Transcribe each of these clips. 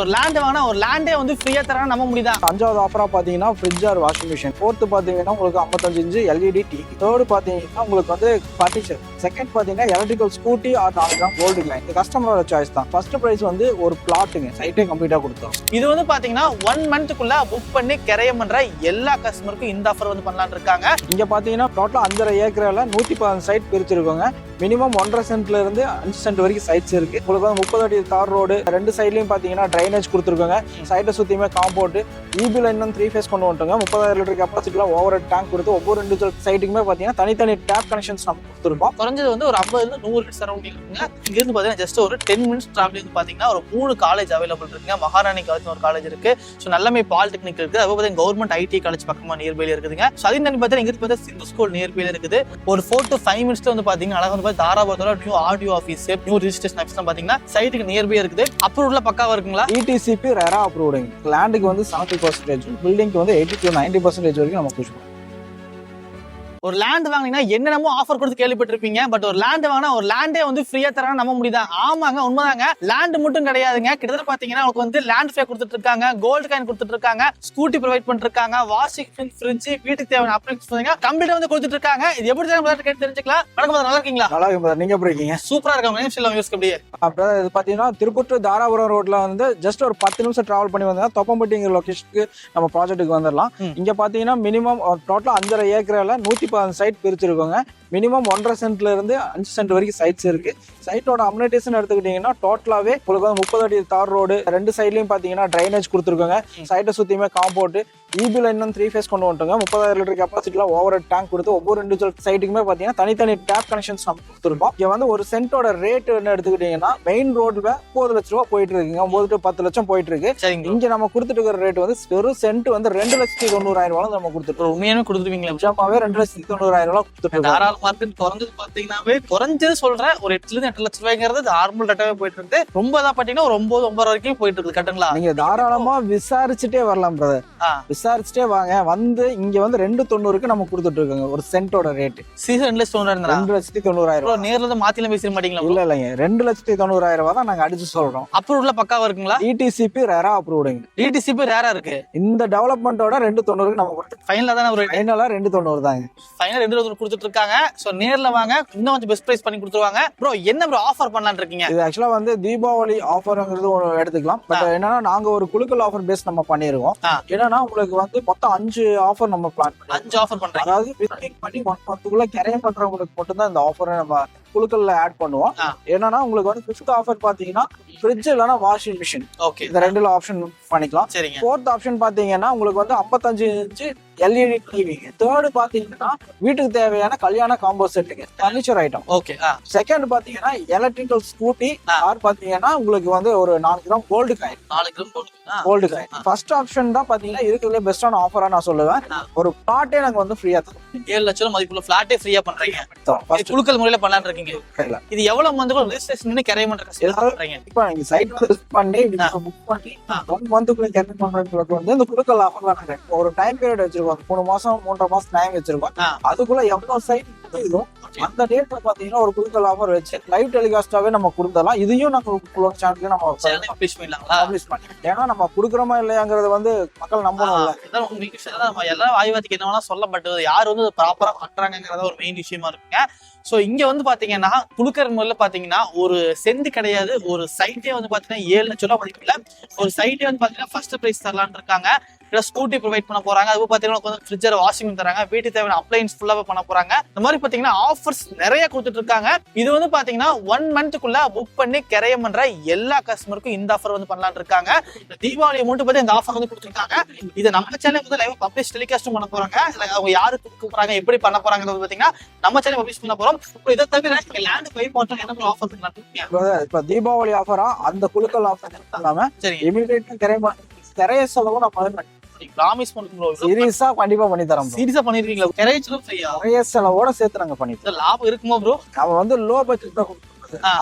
ஒரு லேண்ட் வாங்கினா ஒரு லேண்டே வந்து ஃப்ரீயா தராங்க நம்ப முடியுதா? அஞ்சாவது ஆஃபரா பாத்தீங்கன்னா fridge or washing machine fourth பாத்தீங்கன்னா உங்களுக்கு 55 இன்ச்சு எல்இடி டிவி தேர்டு பாத்தீங்கன்னா உங்களுக்கு வந்து பர்னிச்சர் செகண்ட் பாத்தீங்கன்னா எலக்ட்ரிக்கல் ஸ்கூட்டி ஆர் நாளைக்கு கோல்டு லைன் இது கஸ்டமரோட சாய்ஸ் தான். ஃபர்ஸ்ட் பிரைஸ் வந்து ஒரு பிளாட்டுங்க சைட்டே கம்ப்ளீட்டா கொடுத்தோம். இது வந்து பாத்தீங்கன்னா ஒன் மந்த்துக்குள்ள புக் பண்ணி கிரையம் பண்ற எல்லா கஸ்டமருக்கும் இந்த ஆஃபர் வந்து பண்ணலாம்னு இருக்காங்க. இங்க பாத்தீங்கன்னா டோட்டலா அஞ்சரை ஏக்கரில் நூத்தி பதினஞ்சு சைட் பிரிச்சிருக்கோங்க. மினிமம் ஒன்றரை சென்ட்ல இருந்து அஞ்சு சென்ட் வரைக்கும் சைட்ஸ் இருக்கு. உங்களுக்கு வந்து முப்பது அடி தார் ரோடு ரெண்டு சைட்லயும் பாத்தீங்கன்னா ட்ரைனேஜ் கொடுத்துருக்காங்க. சைட்டை சுத்தியுமே compound EB line three phase கொண்டு வந்துட்டோங்க. முப்பதாயிரம் லிட்டர் கெப்பாசிட்டில ஓவர் டேங்க் கொடுத்து ஒவ்வொரு ரெண்டு சைட்டுக்குமே பாத்தீங்கன்னா தனித்தனி டேப் கனெக்ஷன்ஸ் நம்ம கொடுத்துருக்கோம். குறைஞ்சது வந்து ஒரு ஐம்பதுல நூறு சரௌண்டிங் இருக்குங்க. இங்க இருந்து பாத்தீங்கன்னா ஜஸ்ட் ஒரு டென் மினிட்ஸ் டிராவலிங் பாத்தீங்கன்னா ஒரு மூணு காலேஜ் அவைலபிள் இருக்குங்க. மகாராணி காலேஜ் ஒரு காலேஜ் இருக்கு. ஸோ நல்லமே பாலிடெக்னிக் இருக்குது அது பார்த்தீங்கன்னா கவர்மெண்ட் ஐடி காலேஜ் பக்கமா நியர்பைல இருக்குதுங்க. ஸோ அதே தண்ணி பார்த்தீங்கன்னா இங்க பார்த்தா சிந்து ஸ்கூல் நியர்பைல இருக்குது. ஒரு ஃபோர் டு ஃபைவ் மினிட்ஸ்ல வந்து பாத்தீங்கன்னா அழகா வந்து பார்த்தா தாராபுரத்தோட new audio office new registration office பார்த்தீங்கன்னா சைட்டுக்கு நியர்பை இருக்குது. அப்ரூவ்ல பக்காவா இருக்குங்களா? இடிசிபி ரெரா அப்ரூவ்டுங்க லேண்டுக்கு வந்து செவன்டி பர்சன்டேஜ் பில்டிங்க்கு வந்து எயிட்டி டு நைன்டி பர்சன்டேஜ் வரைக்கும் நம்ம புஷ் பண்ணுவோம் ஒரு லேண்ட் வாங்கினீங்கன்னா என்னென்னமோ ஆஃபர் கொடுத்து கேள்விப்பட்டிருப்பீங்க. பட் ஒரு லேண்ட் வாங்கினா ஒரு லேண்டே வந்து ஃப்ரீயா தராங்க நம்ப முடியுதா? ஆமாங்க உண்மைதாங்க. லேண்ட் மட்டும் கிடையாதுங்க. கிட்டத்தட்ட பாத்தீங்கன்னா உங்களுக்கு வந்து லேண்ட் ஃபே கொடுத்துட்டு இருக்காங்க. கோல்டு காயின் கொடுத்துட்டு இருக்காங்க. ஸ்கூட்டி ப்ரொவைட் பண்ணிட்டு இருக்காங்க. வாஷிங் ஃப்ரிட்ஜ் வீட்டுக்கு தேவையான அப்ளைன்ஸ் கம்ப்ளீட்டா வந்து கொடுத்துட்டு இருக்காங்க. இது எப்படி தான் கேட்டு தெரிஞ்சுக்கலாம்? வணக்கம் நல்லா இருக்கீங்களா? நல்லா இருக்கு brother. நீங்க எப்படி இருக்கீங்க? சூப்பரா இருக்காங்க நேம் சொல்லுங்க யூஸ்க்கு அப்படியே. அப்புறம் இது பாத்தீங்கன்னா திருப்பூர் தாராபுரம் ரோட்ல வந்து ஜஸ்ட் ஒரு பத்து நிமிஷம் டிராவல் பண்ணி வந்தா தொப்பம்பட்டிங்கிற லொகேஷனுக்கு நம்ம ப்ராஜெக்ட்டுக்கு வந்துடலாம். இங்க பாத்தீங்கன்னா மினிமம் டோட்டலா அஞ்சரை ஏக்கரில் நூத்தி பதினஞ்சு சைட் பிரிச்சிருக்கோங்க. மினிமம் ஒன்றரை சென்ட்ல இருந்து அஞ்சு சென்ட் வரைக்கும் சைட்ஸ் இருக்கு. சைட்டோட அம்யூனிட்டிஸ்னு எடுத்துக்கிட்டீங்கன்னா டோட்டலாவே உங்களுக்கு வந்து முப்பது அடி தார் ரோடு ரெண்டு சைட்லயும் பாத்தீங்கன்னா ட்ரைனேஜ் கொடுத்துருக்கோங்க. சைட்டை சுத்தியுமே compound EB line three phase கொண்டு வந்துட்டோங்க. முப்பதாயிரம் லிட்டர் கெப்பாசிட்டில ஓவர் டேங்க் கொடுத்து ஒவ்வொரு இண்டிவிஜுவல் சைட்டுக்குமே பாத்தீங்கன்னா தனித்தனி டேப் கனெக்ஷன்ஸ் நம்ம கொடுத்துருக்கோம். இங்க வந்து ஒரு சென்ட்டோட ரேட் என்ன எடுத்துக்கிட்டீங்கன்னா மெயின் ரோட்ல ஒன்பது லட்ச ரூபா போயிட்டு இருக்குங்க. ஒன்பது டு பத்து லட்சம் போயிட்டு இருக்கு. சரிங்க இங்க நம்ம கொடுத்துட்டு இருக்கிற ரேட் வந்து வெறும் சென்ட் வந்து ரெண்டு லட்சத்தி தொண்ணூறாயிரம் ரூபாய் நம்ம கொடுத்துட்டு ஒரு உண்மையான கொடுத்துருவீங்களா? நிஜமாவே ரெண்டு லட்சத்தி தொண்ணூறாயிரம் ரூபாய் கொடுத்துட்டு இருக்கோம். தாராள மார்க்கெட் குறைஞ்சது பாத்தீங்கன்னாவே குறைஞ்சது சொல்றேன். ஒரு எட்டுல இருந்து எட்டு லட்சம் ரூபாய்ங்கிறது நார்மல் ரேட்டாவே போயிட்டு இருக்கு. ரொம்ப தான் பாத்தீங்கன்னா ஒரு ஒன்பது ஒன்பது வரைக்கும் போயிட்டு இருக்குது. கட்டுங்களா நீங்க தாராளமா விசாரிச்சுட்டே வரலாம் பிரதர். விசாரிச்சுட்டே வாங்க. வந்து இங்க வந்து ரெண்டு தொண்ணூறுக்கு நம்ம கொடுத்துட்டு இருக்கோங்க ஒரு சென்ட்டோட ரேட் சீசன் ரெண்டு லட்சம் இருந்தா ரெண்டு லட்சத்தி தொண்ணூறாயிரம் ரூபாய் நேர்ல இருந்து மாத்திலாம் பேசிட மாட்டீங்களா இல்ல இல்லைங்க. ரெண்டு லட்சத்தி தொண்ணூறாயிரம் ரூபாய் தான் நாங்க அடிச்சு சொல்றோம். அப்ரூவ்ல பக்காவா இருக்குங்களா? இடிசிபி ரெரா அப்ரூவ்டுங்க டிடிசிபி ரேரா இருக்கு. இந்த டெவலப்மெண்ட்டோட ரெண்டு தொண்ணூறுக்கு நம்ம கொடுத்து ஃபைனலா தானே ஒரு ஃபைனலா ரெண்டு தொண்ணூறு தாங்க. ஃபைனல் ரெண்டு லட்சம் கொடுத்துட்டு இருக்காங்க சோ நேர்ல வாங்க. இன்னும் கொஞ்சம் பெஸ்ட் பிரைஸ் பண்ணி கொடுத்துருவாங்க. ப்ரோ என்ன ப்ரோ ஆஃபர் பண்ணலாம்னு இருக்கீங்க? இது ஆக்சுவலா வந்து தீபாவளி ஆஃபர்ங்கிறது எடுத்துக்கலாம். பட் என்னன்னா நாங்க ஒரு குழுக்கள் ஆஃபர் பேஸ் நம்ம பண்ணிருக்கோம். என்னன்னா உங்களுக்கு வந்து மொத்தம் அஞ்சு ஆஃபர் நம்ம பிளான் பண்ணி அஞ்சு ஆஃபர் பண்றீங்க. அதாவது விசிட்டிங் பண்ணி ஒன் மந்த்துக்குள்ள கரையம் பண்றவங்களுக்கு மட்டும்தான் இந்த ஆஃபரை நம்ம குழுக்கள்ல ஆட் பண்ணுவோம். என்னன்னா உங்களுக்கு வந்து ஃபிஃப்த் ஆஃபர் பாத்தீங்கன்னா ஃப்ரிட்ஜ் இல்லைன்னா வாஷிங் மிஷின் ஓகே இந்த ரெண்டுல ஆப்ஷன் பண்ணிக்கலாம். சரிங்க. ஃபோர்த் ஆப்ஷன் பாத்தீங்கன்னா உங்களுக்கு வந்து 55 இன்ச்சு எல்இடி டிவி தேர்டு பாத்தீங்கன்னா வீட்டுக்கு தேவையான கல்யாண காம்போ செட்டுங்க ஃபர்னிச்சர் ஐட்டம் ஓகே செகண்ட் பாத்தீங்கன்னா எலக்ட்ரிக்கல் ஸ்கூட்டி. ஆர் பாத்தீங்கன்னா உங்களுக்கு வந்து ஒரு நாலு கிராம் கோல்டு காயின் நாலு gram gold coin first option தான் பாத்தீங்கன்னா இருக்கிறதுல பெஸ்டான ஆஃபரா நான் சொல்லுவேன். ஒரு பிளாட்டே நாங்க வந்து ஃப்ரீயா தரோம். ஏழு லட்சம் மதிப்புள்ள ஃபிளாட்டே ஃப்ரீயா பண்றீங்க. குழுக்கள் முறையில பண்ணலாம்னு இருக்கீங்க. இது எவ்வளவு மந்த்துக்குள்ள ரெஜிஸ்ட்ரேஷன் கிரையம் பண்றீங்க? இப்ப நீங்க சைட் பண்ணி புக் பண்ணி மந்த்துக்குள்ள கெட் பண்றதுக்கு வந்து இந்த குடுக்கல் ஆஃபர் நாங்க ஒரு டைம் பீரியட் வச்சிருக்கோம் மூணு மாசம் மூன்றரை மாசம் டைம் வச்சிருக்கோம். அதுக்குள்ள எவ்வளவு சைட் இதுவும் அந்த டேட்ல பாத்தீங்கன்னா ஒரு குடுக்கல் ஆஃபர் வச்சு லைவ் டெலிகாஸ்டாவே நம்ம கொடுத்தலாம் இதையும் நம்ம சேனலுக்கு நம்ம பப்ளிஷ் பண்ணிடலாங்களா? பப்ளிஷ் பண்ணி ஏன்னா நம்ம குடுக்குறோமா இல்லையாங்கிறது வந்து மக்கள் நம்பணும்ல உங்களுக்கு நம்ம எல்லாரும் ஆய்வாதிக்கு என்ன வேணா சொல்லப்பட்டது யார் வந்து ப்ராப்பரா பண்றாங்கிறத ஒரு மெயின் விஷயமா இருக்குங்க. சோ இங்க வந்து பாத்தீங்கன்னா குடுக்கற முறையில பாத்தீங்கன்னா ஒரு சென்ட் கிடையாது. ஒரு சைட்டே வந்து பாத்தீங்கன்னா ஏழு லட்சம் ரூபாய் மதிப்புல ஒரு சைட்டே வந்து பாத்தீங்கன்னா ஃபர்ஸ்ட் பிரைஸ் தரலாம்னு இருக்காங்க. இல்ல ஸ்கூட்டி ப்ரொவைட் பண்ண போறாங்க. அது உங்களுக்கு வந்து ஃப்ரிட்ஜர் வாஷிங் தராங்க. வீட்டுக்கு தேவையான அப்ளைன்ஸ் ஃபுல்லாவே பண்ண போறாங்க. இந்த மாதிரி பாத்தீங்கன்னா ஆஃபர்ஸ் நிறைய கொடுத்துட்டு இருக்காங்க. இது வந்து பாத்தீங்கன்னா ஒன் மந்த்துக்குள்ள புக் பண்ணி கிரையம் பண்ற எல்லா கஸ்டமருக்கும் இந்த ஆஃபர் வந்து பண்ணலாம்னு இருக்காங்க. தீபாவளி மட்டும் பார்த்து இந்த ஆஃபர் வந்து கொடுத்துருக்காங்க. இதை நம்ம சேனல் வந்து லைவ் பப்ளிஷ் டெலிகாஸ்டும் பண்ண போறாங்க. அவங்க யாரு கொடுக்க போறாங்க எப்படி பண்ண போறாங்கிறது பாத்தீங்கன்னா நம்ம சேனல் பப்ளிஷ் பண்ண போறோம். இதை தவிர லேண்ட் பை பண்ற என்ன ஆஃபர் பண்ணலாம்? இப்ப தீபாவளி ஆஃபரா அந்த குழுக்கள் ஆஃபர் இல்லாம சரிங்க. இமீடியட்டா திரை திரைய செலவும் நம்ம ப்ராமிஸ் பண்ணுறோம் சீரியஸா கண்டிப்பா பண்ணி தரோம். சீரியஸா பண்ணிருக்கீங்களா திரைய செலவோட சேர்த்து நாங்க பண்ணி. லாபம் இருக்குமோ ப்ரோ நம்ம வந்து லோ பட்ஜெட் தான்.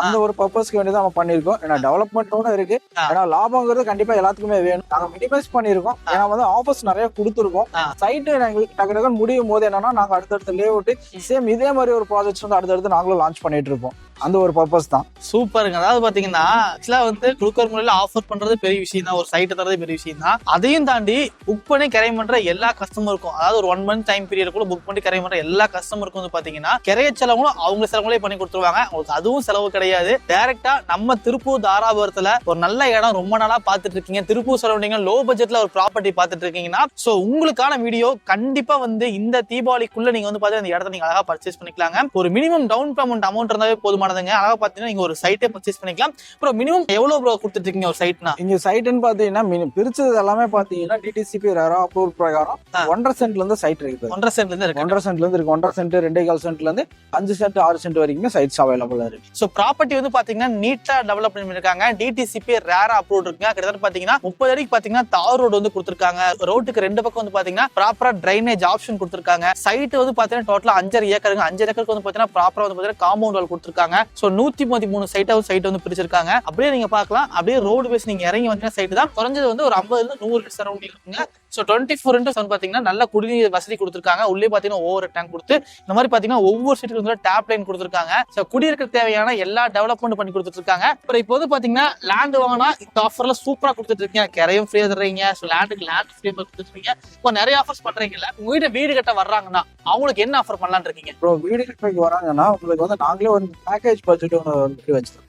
அந்த ஒரு பர்பஸ்க்கு வேண்டி நம்ம பண்ணிருக்கோம் ஏன்னா டெவலப்மெண்ட்டோட இருக்கு. ஏன்னா லாபங்கிறது கண்டிப்பா எல்லாத்துக்குமே வேணும். நாங்க மினிமைஸ் பண்ணிருக்கோம் ஏன்னா வந்து ஆஃபர்ஸ் நிறைய கொடுத்துருக்கோம். சைட்டு எங்களுக்கு டக்கு டக்குன்னு முடியும் போது என்னன்னா நாங்க அடுத்தடுத்த லே அவுட் சேம் இதே மாதிரி ஒரு ப்ராஜெக்ட்ஸ் வந்து அடுத்தடுத்து நாங்களும் லான்ச் பண்ணிட்டு இருப்போம். அந்த ஒரு பர்பஸ் தான். சூப்பருங்க. அதாவது பாத்தீங்கன்னா ஆக்சுவலா வந்து குளுக்கர் முறையில ஆஃபர் பண்றது பெரிய விஷயம் தான். ஒரு சைட் தரது பெரிய விஷயம் தான். அதையும் தாண்டி புக் பண்ணி கரை பண்ற எல்லா கஸ்டமருக்கும் அதாவது ஒரு ஒன் மந்த் டைம் பீரியட் கூட புக் பண்ணி கரை பண்ற எல்லா கஸ்டமருக்கும் வந்து பாத்தீங்கன்னா கிரைய செலவுகளும் அவங்க செலவுகளே பண்ணி கொடுத்துருவாங்க. உங்களுக்கு அதுவும் செலவு கிடையாது. டைரக்டா நம்ம திருப்பூர் தாராபுரத்துல ஒரு நல்ல இடம் ரொம்ப நாளா பாத்துட்டு இருக்கீங்க. திருப்பூர் சரௌண்டிங் லோ பட்ஜெட்ல ஒரு ப்ராப்பர்ட்டி பாத்துட்டு இருக்கீங்கன்னா சோ உங்களுக்கான வீடியோ கண்டிப்பா வந்து இந்த தீபாவளிக்குள்ள நீங்க வந்து பாத்தீங்கன்னா இந்த இடத்த நீங்க அழகா பர்ச்சேஸ் பண்ணிக்கலாங்க. ஒரு மினிமம் டவுன் பேமெண்ட் அமௌண்ட் இருந்தாவே போதுமானதுங்க அழகா பாத்தீங்கன்னா நீங்க ஒரு சைட்டே பர்ச்சேஸ் பண்ணிக்கலாம். அப்புறம் மினிமம் எவ்வளவு ப்ரோ கொடுத்துட்டு இருக்கீங்க ஒரு சைட்னா இங்க சைட்டுன்னு பாத்தீங்கன்னா மினி- பிரிச்சது எல்லாமே பாத்தீங்கன்னா டிடிசிபி ரேரா அப்ரூவ் பிரகாரம். ஒன்றரை சென்ட்ல இருந்து சைட் இருக்கு ஒன்றரை சென்ட்ல இருந்து இருக்கு. ஒன்றரை சென்ட்ல இருந்து இருக்கு. ஒன்றரை சென்ட் ரெண்டே கால் சென்ட்ல இருந்து அஞ்சு சென்ட் ஆறு சென்ட் வரைக்குமே சைட்ஸ் அவைலபிளா இருக்கு. சோ ப்ராப்பர்ட்டி வந்து பாத்தீங்கன்னா நீட்டா டெவலப் பண்ணிருக்காங்க. டிடிசிபி ரேரா அப்ரூவ் இருக்குங்க. கிட்டத்தட்ட பாத்தீங்கன்னா முப்பது அடிக்கு பாத்தீங்கன்னா தார் ரோடு வந்து கொடுத்துருக்காங்க. ரோட்டுக்கு ரெண்டு பக்கம் வந்து பாத்தீங்கன்னா ப்ராப்பரா ட்ரைனேஜ் ஆப்ஷன் கொடுத்துருக்காங்க. சைட் வந்து பாத்தீங்கன்னா டோட்டலா அஞ்சரை ஏக்கருங்க. அஞ்சு ஏக்கருக்கு வந்து பாத்தீங்கன்னா ப்ராப்பரா வந்து பாத்தீங்கன்னா காம்பவுண்ட் வால் கொடுத்துருக்காங்க. ஸோ நூத்தி பதிமூணு சைட்டா சைட் வந்து பிரிச்சிருக்காங்க. அப்படியே நீங்க பார்க்கலாம். அப்படியே ரோடு பேஸ் நீங்க இறங்கி வந்தீங்கன்னா சைட் தான். குறைஞ்சது வந்து ஒரு ஐம்பதுல நூறு சரௌண்டிங் இருக்குங்க. So twenty four into seven பார்த்தீங்கன்னா நல்ல குடிநீர் வசதி கொடுத்துருக்காங்க. உள்ளே பார்த்தீங்கன்னா ஒவ்வொரு டேங்க் கொடுத்து இந்த மாதிரி பார்த்தீங்கன்னா ஒவ்வொரு சீட்டுக்கு வந்து டேப் லைன் கொடுத்துருக்காங்க. ஸோ குடியிருக்க தேவையான எல்லா டெவலப்மெண்ட் பண்ணி கொடுத்துருக்காங்க. அப்புறம் இப்போ வந்து பார்த்தீங்கன்னா லேண்ட் வாங்கினா இந்த ஆஃபரில் சூப்பராக கொடுத்துட்டு இருக்கீங்க. கரையும் ஃப்ரீயாக தர்றீங்க. ஸோ லேண்டுக்கு லேண்ட் ஃப்ரீ கொடுத்துருக்கீங்க இப்போ நிறைய ஆஃபர்ஸ் பண்ணுறீங்கல்ல உங்க வீட்டை வீடு கட்ட வர்றாங்கன்னா அவங்களுக்கு என்ன ஆஃபர் பண்ணலான்னு இருக்கீங்க? ப்ரோ வீடு கட்டுறதுக்கு வராங்கன்னா உங்களுக்கு வந்து நாங்களே ஒரு பேக்கேஜ் பட்ஜெட் ஒன்று வந்து வச்சிருக்கோம்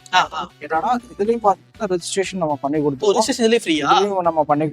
என்னன்னா இதுலயும் பாத்தீங்கன்னா ரெஜிஸ்ட்ரேஷன் நம்ம பண்ணி நம்ம பண்ணி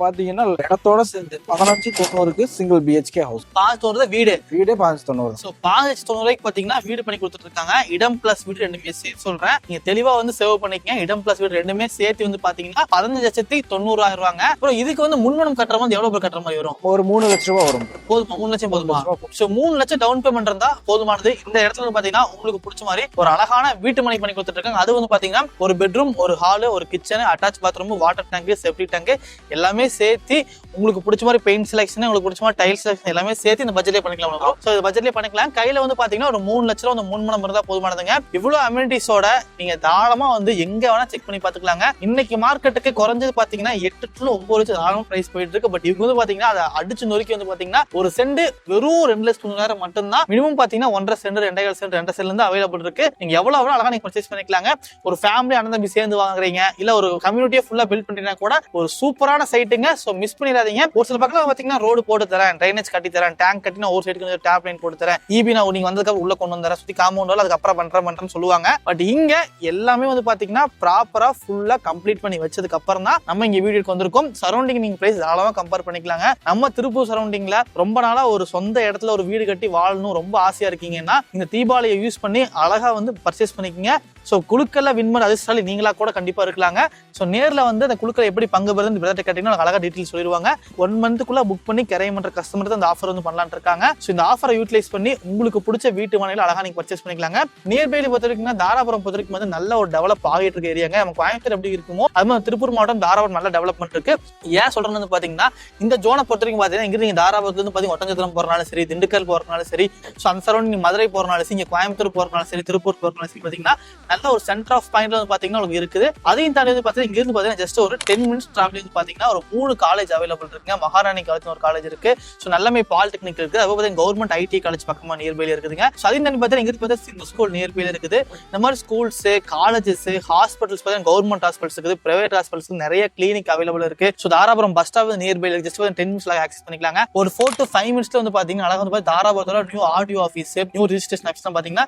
பாத்தீங்கன்னா இடத்தோட சேர்ந்து பதினஞ்சு தொண்ணூறுக்கு சிங்கிள் பிஹெச்கே ஹவுஸ் பாஞ்சு தொண்ணூறு வீடு. வீடே தொண்ணூறு. ஸோ பாஞ்சு தொண்ணூறுக்கு பார்த்தீங்கன்னா வீடு பண்ணி கொடுத்துட்டு இருக்காங்க இடம் பிளஸ் வீடு ரெண்டுமே சொல்றேன். நீங்க தெளிவா வந்து சேவ் பண்ணிக்கங்க. இடம் பிளஸ் வீடு ரெண்டுமே சேர்த்து வந்து பாத்தீங்கன்னா பதினஞ்சு லட்சத்தி தொண்ணூறாயிரம் ரூபாங்க. அப்புறம் இதுக்கு வந்து முன்மணம் கட்டுற மாதிரி எவ்வளவு கட்டுற மாதிரி வரும்? ஒரு மூணு லட்ச ரூபா வரும். போதுமா? மூணு லட்சம் போதுமா? ஸோ மூணு லட்சம் டவுன் பேமெண்ட் இருந்தா போதுமானது. இந்த இடத்துல வந்து பாத்தீங்கன்னா உங்களுக்கு பிடிச்ச மாதிரி ஒரு அழகான வீட்டு மனை பண்ணி கொடுத்துட்டு இருக்காங்க அது வந்து பாத்தீங்கன்னா ஒரு பெட்ரூம் ஒரு ஹாலு ஒரு kitchen attach bathroom water tank septic tank எல்லாமே சேர்த்து உங்களுக்கு பிடிச்ச மாதிரி பெயிண்ட் செலக்ஷன் உங்களுக்கு பிடிச்ச மாதிரி டைல் செலக்ஷன் எல்லாமே சேர்த்து இந்த பட்ஜெட்லேயே பண்ணிக்கலாம் ஸோ இது பட்ஜெட்லேயே பண்ணிக்கலாம். கையில வந்து பாத்தீங்கன்னா ஒரு மூணு லட்ச ரூபா வந்து மூணு மணம் இருந்தா போதுமானதுங்க. இவ்வளவு அம்யூனிட்டிஸோட நீங்க தாராளமா வந்து எங்க வேணா செக் பண்ணி பாத்துக்கலாங்க இன்னைக்கு மார்க்கெட்டுக்கு குறைஞ்சது பாத்தீங்கன்னா எட்டு டு ஒன்பது லட்சம் தாராளமா பிரைஸ் போயிட்டு இருக்கு. பட் இவங்க வந்து பாத்தீங்கன்னா அதை அடிச்சு நொறுக்கி வந்து பாத்தீங்கன்னா ஒரு சென்ட் வெறும் ரெண்டு லட்சம் மட்டும்தான். மினிமம் பாத்தீங்கன்னா ஒன்றரை சென்ட் ரெண்டே சென்ட் ரெண்டரை சென்ட் இருந்து அவைலபிள் இருக்கு. நீங்க எவ்வளவு எவ்வளவு அழகா நீங்க பர்ச்சேஸ் பண்ணிக்கலாங்க. ஒரு ஃபேமிலி அண்ணன் தம்பி சேர்ந்து வாங்குறீங்க இல்ல ஒரு கம்யூனிட்டியை ஃபுல்லா பில்ட் பண்றீங்கன்னா கூட ஒரு சூப்பரான சைட்டுங்க சோ மிஸ் பண்ணிடாதீங்க. ஒரு சில பக்கம் பாத்தீங்கன்னா ரோடு போட்டு தரேன் ட்ரைனேஜ் கட்டி தரேன் டேங்க் கட்டி நான் ஒரு சைடுக்கு டேப் லைன் போட்டு தரேன். ஈபி நான் நீங்க வந்ததுக்கு உள்ள கொண்டு வந்துறேன் சுத்தி காம்பவுண்ட் அதுக்கப்புறம் பண்றேன் பண்றேன்னு சொல்லுவாங்க. பட் இங்க எல்லாமே வந்து பாத்தீங்கன்னா ப்ராப்பரா ஃபுல்லா கம்ப்ளீட் பண்ணி வச்சதுக்கு அப்புறம் தான் நம்ம இங்க வீடியோக்கு வந்திருக்கோம். சரௌண்டிங் நீங்க பிரைஸ் தாராளமா கம்பேர் பண்ணிக்கலாங்க. நம்ம திருப்பூர் சரௌண்டிங்ல ரொம்ப நாளா ஒரு சொந்த இடத்துல ஒரு வீடு கட்டி வாழணும் ரொம்ப ஆசையா இருக்கீங்கன்னா இந்த தீபாவளியை யூஸ் பண்ணி அழகா வந்து பர்ச்சேஸ் பண்ணிக்கங்க. ஸோ குழுக்களில் வின் பண்ண அதிர்ஷ்டாலி நீங்களாக கூட கண்டிப்பாக இருக்கலாங்க. ஸோ நேரில் வந்து அந்த குழுக்களை எப்படி பங்கு பெறுது பிரதர் கேட்டிங்கன்னா அழகா டீட்டெயில் சொல்லிடுவாங்க. ஒன் மந்த்துக்குள்ளே புக் பண்ணி கிரையம் பண்ணுற கஸ்டமர் தான் அந்த ஆஃபர் வந்து பண்ணலான் இருக்காங்க. ஸோ இந்த ஆஃபரை யூட்டிலைஸ் பண்ணி உங்களுக்கு பிடிச்ச வீட்டு மனையில அழகா நீங்க பர்ச்சேஸ் பண்ணிக்கலாங்க. நியர்பைல பொறுத்த வரைக்கும் தாராபுரம் பொறுத்த வரைக்கும் வந்து நல்ல ஒரு டெவலப் ஆகிட்டு இருக்க ஏரியாங்க நம்ம கோயம்புத்தூர் எப்படி இருக்குமோ அது மாதிரி திருப்பூர் மாவட்டம் தாராபுரம் நல்ல டெவலப்மெண்ட் இருக்கு. ஏன் சொல்றது வந்து இந்த ஜோனை பொறுத்த வரைக்கும் பார்த்தீங்கன்னா இங்கே நீங்கள் தாராபுரத்துலேருந்து பார்த்தீங்கன்னா ஒட்டஞ்சத்திரம் போகிறனாலும் சரி திண்டுக்கல் போகிறனாலும் சரி ஸோ அந்த சரௌண்டிங் மதுரை போகிறனாலும் சரி இங்கே கோயம்புத்தூர் போகிறனாலும் சரி திருப்பூர் போறனாலும் சரி பாத்தீங்கன்னா நல்ல ஒரு சென்டர் ஆஃப் பாயிண்ட்ல வந்து பாத்தீங்கன்னா உங்களுக்கு இருக்குது. அதையும் தாண்டி வந்து பாத்தீங்கன்னா இங்க இருந்து பாத்தீங்கன்னா ஜஸ்ட் ஒரு டென் மினிட்ஸ் டிராவல் வந்து பாத்தீங்கன்னா ஒரு மூணு காலேஜ் அவைலபிள் இருக்குங்க. மகாராணி காலேஜ் ஒரு காலேஜ் இருக்கு. ஸோ நல்லமே பாலிடெக்னிக் இருக்கு அது பார்த்தீங்கன்னா கவர்மெண்ட் ஐடி காலேஜ் பக்கமா நியர்பைல இருக்குதுங்க. ஸோ அதையும் தாண்டி பார்த்தீங்கன்னா இங்க இருந்து பார்த்தீங்கன்னா ஸ்கூல் நியர்பைல இருக்குது. இந்த மாதிரி ஸ்கூல்ஸ் காலேஜஸ் ஹாஸ்பிட்டல்ஸ் பார்த்தீங்கன்னா கவர்மெண்ட் ஹாஸ்பிட்டல்ஸ் இருக்குது. பிரைவேட் ஹாஸ்பிட்டல்ஸ் நிறைய கிளினிக் அவைலபிள் இருக்கு. ஸோ தாராபுரம் பஸ் ஸ்டாப் நியர்பைல இருக்கு. ஜஸ்ட் டென் மினிட்ஸ்ல ஆக்சஸ் பண்ணிக்கலாங்க. ஒரு ஃபோர் டு ஃபைவ் மினிட்ஸ்ல வந்து பாத்தீங்கன்னா அழகா வந்து பாத்தீங்கன்னா தாராபுரத்தோட new audio office new registration office பாத்தீங்கன்னா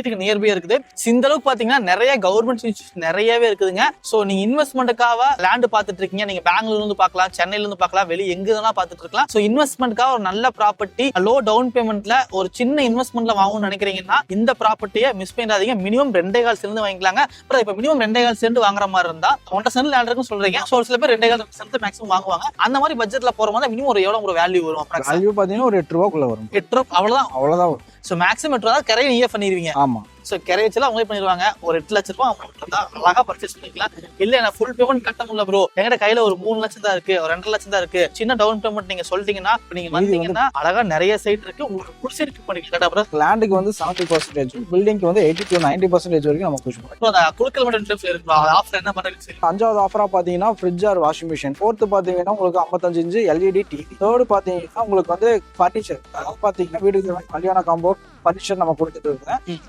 சைட்டுக்கு நியர்பை இருக்குது. இந்த அளவுக்கு பாத்தீங்கன்னா நிறைய கவர்மெண்ட் இன்ஸ்டியூஷன் நிறையவே இருக்குதுங்க. ஸோ நீங்க இன்வெஸ்ட்மெண்ட்டுக்காக லேண்ட் பார்த்துட்டு இருக்கீங்க. நீங்க பெங்களூர்ல இருந்து பார்க்கலாம் சென்னையில இருந்து பார்க்கலாம் வெளியே எங்க வேணா பார்த்துட்டு இருக்கலாம். ஸோ இன்வெஸ்ட்மெண்ட்காக ஒரு நல்ல ப்ராப்பர்ட்டி லோ டவுன் பேமெண்ட்ல ஒரு சின்ன இன்வெஸ்ட்மெண்ட்ல வாங்கணும்னு நினைக்கிறீங்கன்னா இந்த ப்ராப்பர்ட்டியை மிஸ் பண்ணிடாதீங்க. மினிமம் ரெண்டே கால் சேர்ந்து வாங்கிக்கலாங்க. அப்புறம் இப்போ மினிமம் ரெண்டே கால் சேர்ந்து வாங்குற மாதிரி இருந்தா ஒன்றரை சென்ட் லேண்ட் இருக்குன்னு சொல்றீங்க. ஸோ ஒரு சில பேர் ரெண்டே கால் சேர்ந்து மேக்ஸிமம் வாங்குவாங்க. அந்த மாதிரி பட்ஜெட்ல போற மாதிரி மினிமம் ஒரு எவ்வளவு ஒரு வேல்யூ வரும். வேல்யூ பாத்தீங்கன்னா ஒரு எட்டு ரூபாக்குள்ள வரும். எட்டு ரூபா அவ்வளவுதான். வரும். ஸோ மேக்ஸிமம் எட்டு ரூபா கரையை நீயே பண்ணிடுவீங்க. сама. ஸோ கரை வச்சுலாம் அவங்களே பண்ணிடுவாங்க. ஒரு எட்டு லட்ச ரூபா அமௌண்ட் இருந்தா அழகா பர்ச்சேஸ் பண்ணிக்கலாம். இல்ல நான் ஃபுல் பேமெண்ட் கட்ட முடியல ப்ரோ எங்கிட்ட கையில ஒரு மூணு லட்சம் தான் இருக்கு ஒரு ரெண்டரை லட்சம் தான் இருக்கு. சின்ன டவுன் பேமெண்ட் நீங்க சொல்லிட்டீங்கன்னா இப்ப நீங்க வந்து- வந்தீங்கன்னா அழகா நிறைய சைட் இருக்கு. உங்களுக்கு பிடிச்ச இருக்கு பண்ணிக்கலாம் அப்புறம் லேண்டுக்கு வந்து செவன்டி பர்சன்டேஜ் பில்டிங்க்கு வந்து எயிட்டி டு நைன்டி பர்சன்டேஜ் வரைக்கும் நம்ம புஷ் பண்ணுவோம் அந்த குழுக்கள் மட்டும் இன்ட்ரெஸ்ட் இருக்கு ஆஃபர் என்ன பண்றது சரி அஞ்சாவது ஆஃபரா பாத்தீங்கன்னா fridge or washing machine fourth பாத்தீங்கன்னா உங்களுக்கு ஐம்பத்தஞ்சு இன்ச்சு எல்இடி டிவி தேர்டு பாத்தீங்கன்னா உங்களுக்கு வந்து ஃபர்னிச்சர் அதாவது பாத்தீங்கன்னா வீடுக்கு கல்யாண காம்போ பர்மிஷன் நம்ம கொடுத்துட்டு இருக்கோம். ம்.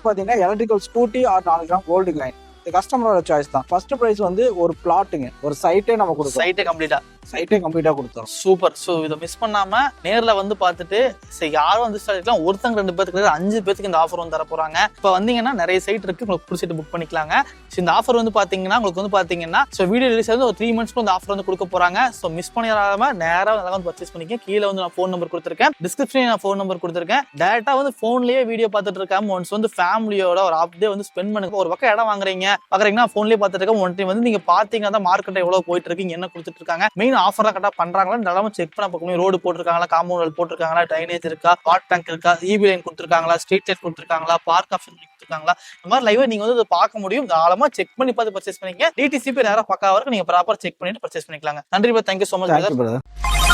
செகண்ட் பாத்தீங்கன்னா எலக்ட்ரிக்கல் ஸ்கூட்டி ஆர் நாலு கிராம் கோல்டு கிளைன் இது கஸ்டமரோட சாய்ஸ் தான். ஃபர்ஸ்ட் பிரைஸ் வந்து ஒரு பிளாட்டுங்க ஒரு சைட்டே நம்ம கொடுக்கும் சைட்டே கம்ப்ளீட்டா சைட்டே கம்ப்ளீட்டா கொடுத்தோம் சூப்பர் ஸோ இதை மிஸ் பண்ணாம நேர்ல வந்து பார்த்துட்டு சரி யாரும் வந்து ஸ்டார்ட்லாம் ஒருத்தங்க ரெண்டு பேருக்கு அஞ்சு பேருக்கு இந்த ஆஃபர் வந்து தர போறாங்க இப்போ வந்தீங்கன்னா நிறைய சைட் இருக்கு உங்களுக்கு பிடிச்சிட்டு புக் பண்ணிக்கலாங்க. ஸோ இந்த ஆஃபர் வந்து பாத்தீங்கன்னா உங்களுக்கு வந்து பாத்தீங்கன்னா ஸோ வீடியோ ரிலீஸ் வந்து ஒரு த்ரீ மந்த்ஸ்க்கு இந்த ஆஃபர் வந்து கொடுக்க போறாங்க. ஸோ மிஸ் பண்ணிடாம நேரம் நல்லா வந்து பர்ச்சேஸ் பண்ணிக்க கீழே வந்து நான் ஃபோன் நம்பர் கொடுத்துருக்கேன். டிஸ்கிரிப்ஷன் நான் ஃபோன் நம்பர் கொடுத்துருக்கேன். டேரக்டா வந்து ஃபோன்லேயே வீடியோ பார்த்துட்டு இருக்காம ஒன்ஸ் வந்து ஃபேமிலியோட ஒரு ஆஃப் டே வந்து ஸ்பெண்ட் பண்ணுங்க. ஒரு பக்கம் இடம் வாங்குறீங்க பாக்குறீங்கன்னா ஃபோன்லயே பார்த்துட்டு இருக்கேன் ஒன் டைம் வந்து நீங்க பாத்தீங்கன்னா தான் மார்க்கெட் எவ்வளவு போயிட்டு இருக்கீங்க என்ன கொடுத்துட்டு இருக்காங்க. மெயின் ஆஃபர்லாம் கரெக்டாக பண்றாங்களா? நல்லா செக் பண்ண பார்க்கணும் ரோடு போட்டிருக்காங்களா? காம்பவுண்ட் போட்டிருக்காங்களா? ட்ரைனேஜ் இருக்கா? வாட் டேங்க் இருக்கா? இபி லைன் கொடுத்துருக்காங்களா? ஸ்ட்ரீட் லைட் கொடுத்துருக்காங்களா? பார்க் ஆப்ஷன் கொடுத்துருக்காங்களா? இந்த மாதிரி லைவ் நீங்க வந்து பார்க்க முடியும். தாராளமா செக் பண்ணி பார்த்து பர்ச்சேஸ் பண்ணிக்க டிடிசிபி நேரம் பக்காவா நீங்க ப்ராப்பர் செக் பண்ணிட்டு பர்ச்சேஸ் பண்ணிக்கலாங்க. நன்றி தேங்க்யூ ஸோ மச் பிரதர்